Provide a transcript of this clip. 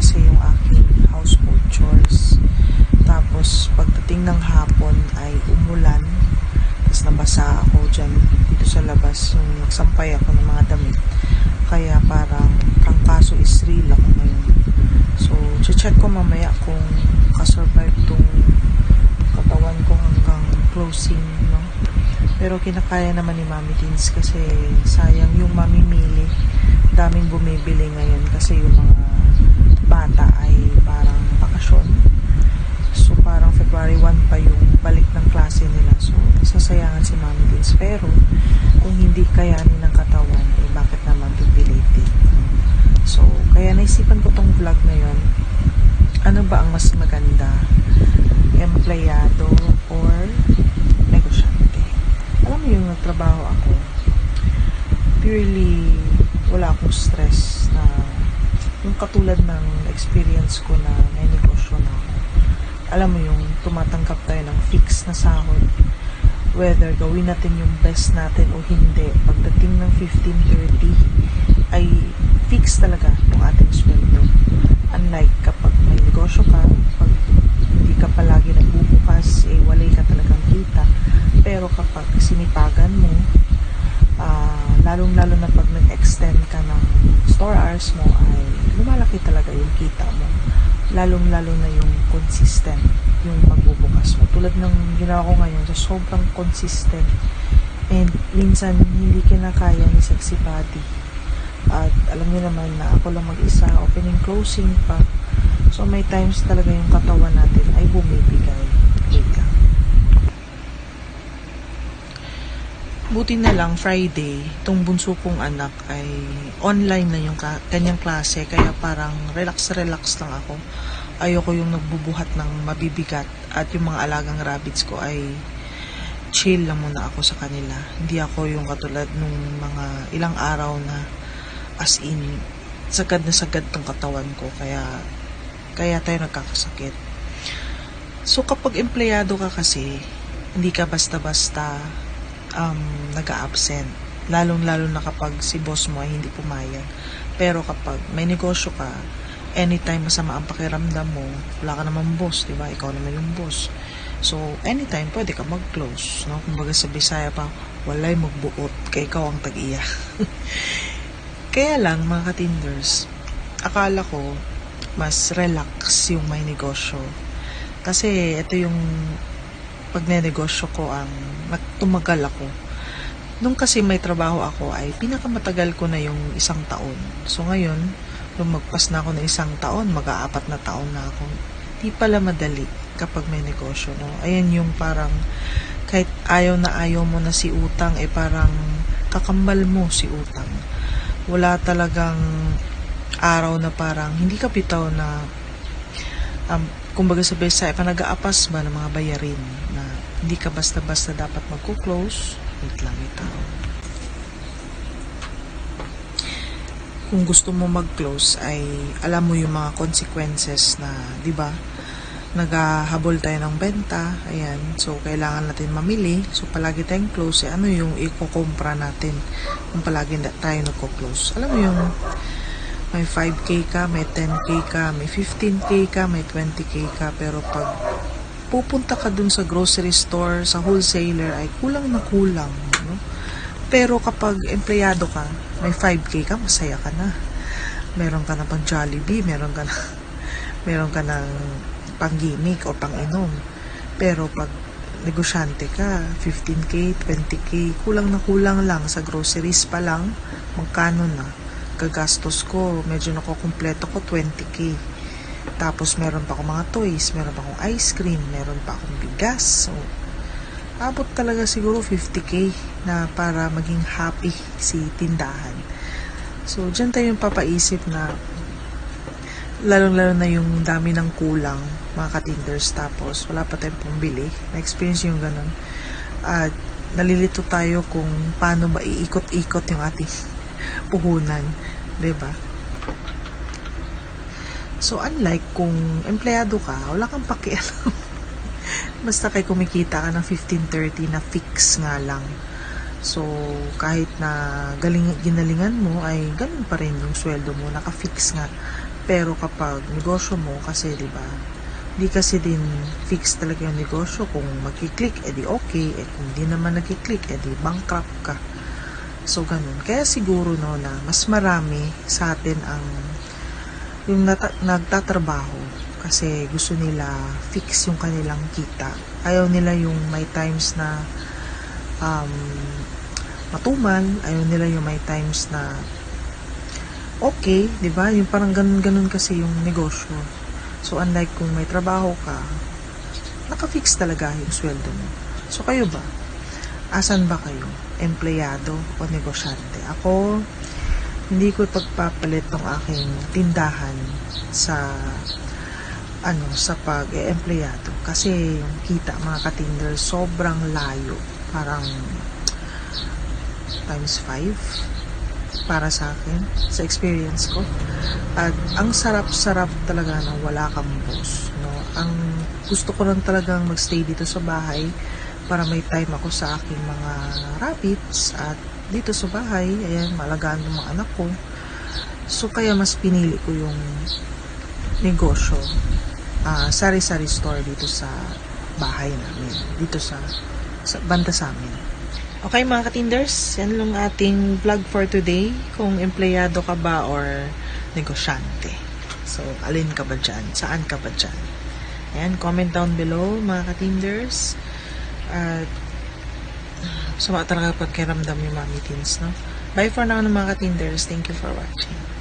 kasi yung aking household chores. Tapos pagdating ng hapon ay umulan. Tapos nabasa ako dyan dito sa labas yung nagsampay ako ng mga damit. Kaya parang trangkaso is real ako ngayon. So, check ko mamaya kung kasurvive tong katawan ko hanggang closing, no? Pero kinakaya naman ni Mami Teens kasi sayang yung mamimili. Daming bumibili ngayon kasi yung mga bata ay parang bakasyon. So parang February 1 pa yung balik ng klase nila. So nasasayangan si Mami Teens. Pero kung hindi kayanin ng katawan, eh bakit naman pipilitin? So kaya naisipan ko tong vlog na yun. Ano ba ang mas maganda? Empleyado or negosyante? alam mo yung nagtrabaho ako, purely wala akong stress na yung katulad ng experience ko na may negosyo na. Alam mo yung tumatanggap tayo ng fix na sahod whether gawin natin yung best natin o hindi pagdating ng 15.30 ay fix talaga yung ating sweldo unlike kapag may negosyo ka pag hindi ka palagi nagbubukas eh walay ka talagang kita pero kapag sinipagan mo, ah, lalong-lalo na pag nag-extend ka ng store hours mo, ay lumalaki talaga yung kita mo. Lalong-lalo na yung consistent yung pagbubukas mo. Tulad ng ginawa ko ngayon, so sobrang consistent. And minsan, hindi kinakaya ni Sexy Patty. At alam niyo naman na ako lang mag-isa, opening closing pa. So may times talaga yung katawan natin ay bumibigay. Wait lang. Buti na lang Friday, itong bunso kong anak ay online na yung ka- kanyang klase kaya parang relax-relax lang ako. Ayoko yung nagbubuhat ng mabibigat at yung mga alagang rabbits ko ay chill lang muna ako sa kanila. Hindi ako yung katulad nung mga ilang araw na as in sagad na sagad tong katawan ko kaya kaya tayo nagkakasakit. So kapag empleyado ka kasi, hindi ka basta-basta um, nag-absent. Lalong-lalo na kapag si boss mo ay hindi pumayag. Pero kapag may negosyo ka, anytime masama ang pakiramdam mo, wala ka naman boss, di ba? Ikaw naman yung boss. So, anytime, pwede ka mag-close. No? Kumbaga sa Bisaya pa, walay magbuot, kay ikaw ang tag-iya. Kaya lang, mga katinders, akala ko, mas relax yung may negosyo. Kasi ito yung pagnenegosyo ko ang nagtumagal ako. Nung kasi may trabaho ako ay pinakamatagal ko na yung isang taon. So ngayon, nung magpas na ako ng isang taon, mag-aapat na taon na ako. Di pala madali kapag may negosyo, no? Ayan yung parang kahit ayaw na ayaw mo na si utang, eh parang kakambal mo si utang. Wala talagang araw na parang hindi ka bitaw na um, kumbaga sa Bisaya, pa nag-aapas ba ng mga bayarin na hindi ka basta-basta dapat magko-close. Wait lang ito. Kung gusto mo mag-close ay alam mo yung mga consequences na, di ba? Naghahabol tayo ng benta, ayan. So, kailangan natin mamili. So, palagi tayong close. Eh, ano yung ikukumpra natin kung palagi tayo nagko-close? Alam mo yung may 5k ka, may 10k ka, may 15k ka, may 20k ka, pero pag pupunta ka dun sa grocery store, sa wholesaler, ay kulang na kulang. No? Pero kapag empleyado ka, may 5k ka, masaya ka na. Meron ka na pang Jollibee, meron ka na, meron ka ng pang gimmick o pang inom. Pero pag negosyante ka, 15k, 20k, kulang na kulang lang sa groceries pa lang, magkano na? Gagastos ko, medyo nakukumpleto ko 20k. Tapos meron pa akong mga toys, meron pa akong ice cream, meron pa akong bigas. So, abot talaga siguro 50k na para maging happy si tindahan. So, dyan tayo yung papaisip na lalong-lalo na yung dami ng kulang mga katinders tapos wala pa tayong pambili. Na-experience yung ganun. At nalilito tayo kung paano ba iikot-ikot yung ating puhunan, ba? So unlike kung empleyado ka, wala kang pakialam. Basta kay kumikita ka ng 15.30 na fix nga lang. So kahit na galing ginalingan mo ay ganun pa rin yung sweldo mo, naka-fix nga Pero kapag negosyo mo, kasi di ba, di kasi din fix talaga yung negosyo. Kung magkiklik, edi okay. Eh kung di naman nagkiklik, edi bankrupt ka. So, ganun. Kaya siguro no na mas marami sa atin ang yung nata- nagtatrabaho kasi gusto nila fix yung kanilang kita. Ayaw nila yung may times na um, matumal, ayaw nila yung may times na okay, di ba? Yung parang ganun-ganun kasi yung negosyo. So, unlike kung may trabaho ka, naka-fix talaga yung sweldo mo. So, kayo ba? Asan ba kayo? Empleyado o negosyante? Ako, hindi ko pagpapalit ng aking tindahan sa ano sa pag-empleyado kasi yung kita mga katinder sobrang layo parang times 5 para sa akin sa experience ko at ang sarap-sarap talaga na wala kang boss no ang gusto ko lang talagang magstay dito sa bahay para may time ako sa aking mga rabbits at dito sa bahay ayan malagaan yung mga anak ko so kaya mas pinili ko yung negosyo ah sari-sari store dito sa bahay namin dito sa, sa banda sa amin Okay mga katinders, yan lang ating vlog for today. Kung empleyado ka ba or negosyante. So, alin ka ba dyan? Saan ka ba dyan? Ayan, comment down below mga katinders. At sama talaga pagkiramdam yung mga meetings, no? Bye for now mga katinders. Thank you for watching.